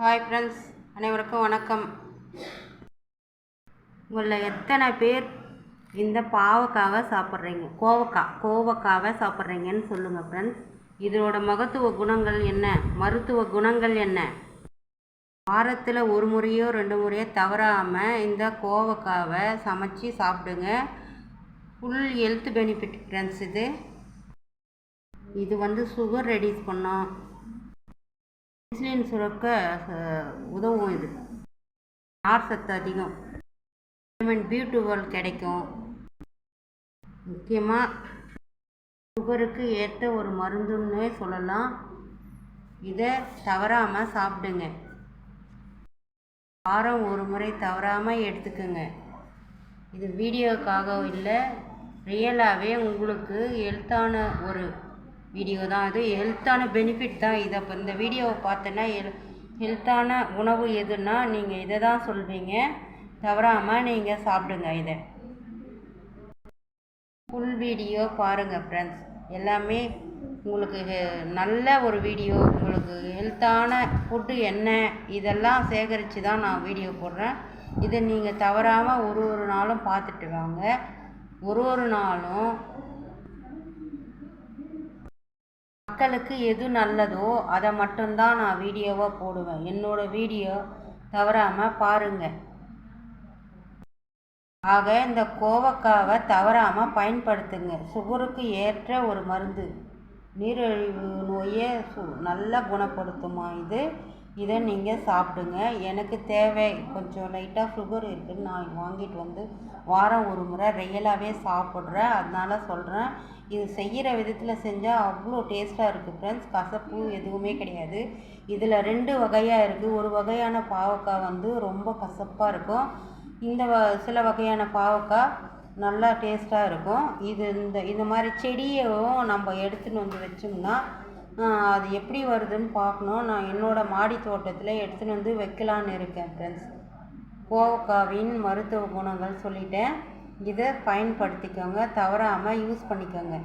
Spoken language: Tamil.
ஹாய் ஃப்ரெண்ட்ஸ் அனைவருக்கும் வணக்கம். உங்களில் எத்தனை பேர் இந்த பாவக்காவை சாப்பிட்றீங்க? கோவக்காய் கோவக்காவை சாப்பிட்றீங்கன்னு சொல்லுங்கள் ஃப்ரெண்ட்ஸ் இதோட மகத்துவ குணங்கள் என்ன? மருத்துவ குணங்கள் என்ன? வாரத்தில் ஒரு முறையோ ரெண்டு முறையோ தவறாமல் இந்த கோவக்காவை சமைச்சு சாப்பிடுங்க. ஃபுல் ஹெல்த் பெனிஃபிட் ஃப்ரெண்ட்ஸ் இது. இது வந்து சுகர் ரெடியூஸ் பண்ணோம். இன்சுலின் சுரக்க உதவும் இது. நார் சத்து அதிகம். விட்டமின் பி டுவெல் கிடைக்கும். முக்கியமாக சுகருக்கு ஏற்ற ஒரு மருந்துன்னே சொல்லலாம். இதை தவறாமல் சாப்பிடுங்க. வாரம் ஒரு முறை தவறாமல் எடுத்துக்கோங்க. இது வீடியோக்காக இல்லை ரியலாகவே உங்களுக்கு ஹெல்த்தான ஒரு வீடியோ தான். இது ஹெல்த்தான பெனிஃபிட் தான் இதை. இப்போ இந்த வீடியோவை பார்த்தோன்னா ஹெல் ஹெல்த்தான உணவு எதுன்னா நீங்கள் இதை தான் சொல்கிறீங்க தவறாமல் நீங்கள் சாப்பிடுங்க இதை. ஃபுல் வீடியோ பாருங்கள் ஃப்ரெண்ட்ஸ் எல்லாமே உங்களுக்கு நல்ல ஒரு வீடியோ உங்களுக்கு ஹெல்த்தான ஃபுட்டு என்ன இதெல்லாம் சேகரித்து தான் நான் வீடியோ போடுறேன். இதை நீங்கள் தவறாமல் ஒரு ஒரு நாளும் பார்த்துட்டு வாங்க. ஒரு ஒரு நாளும் மக்களுக்கு எது நல்லதோ அதை மட்டும்தான் நான் வீடியோவாக போடுவேன். என்னோட வீடியோ தவறாமல் பாருங்கள் ஆக இந்த கோவக்காவை தவறாமல் பயன்படுத்துங்க. சுகருக்கு ஏற்ற ஒரு மருந்து. நீரிழிவு நோயை சு நல்லா குணப்படுத்துமா இது? இதை நீங்கள் சாப்பிடுங்க. எனக்கு தேவை. கொஞ்சம் லைட்டாக சுகர் இருக்குதுன்னு நான் வாங்கிட்டு வந்து வாரம் ஒரு முறை ரியலாகவே சாப்பிட்றேன். அதனால சொல்கிறேன் இது செய்கிற விதத்தில் செஞ்சால் அவ்வளோ டேஸ்ட்டாக இருக்குது ஃப்ரெண்ட்ஸ் கசப்பு எதுவுமே கிடையாது. இதில் ரெண்டு வகையாக இருக்குது ஒரு வகையான பாவக்காய் வந்து ரொம்ப கசப்பாக இருக்கும். இந்த வ- சில வகையான பாவக்காய் நல்லா டேஸ்ட்டாக இருக்கும். இது இந்த இந்த மாதிரி செடியும் நம்ம எடுத்துன்னு வந்து வச்சோம்னா அது எப்படி வருதுன்னு பார்க்கணும். நான் என்னோட மாடி தோட்டத்தில் எடுத்துன்னு வந்து வைக்கலான்னு இருக்கேன் ஃப்ரெண்ட்ஸ் கோவக்காவின் மருத்துவ குணங்கள் சொல்லிட்டேன். இதை பயன்படுத்திக்கோங்க. தவறாமல் யூஸ் பண்ணிக்கோங்க.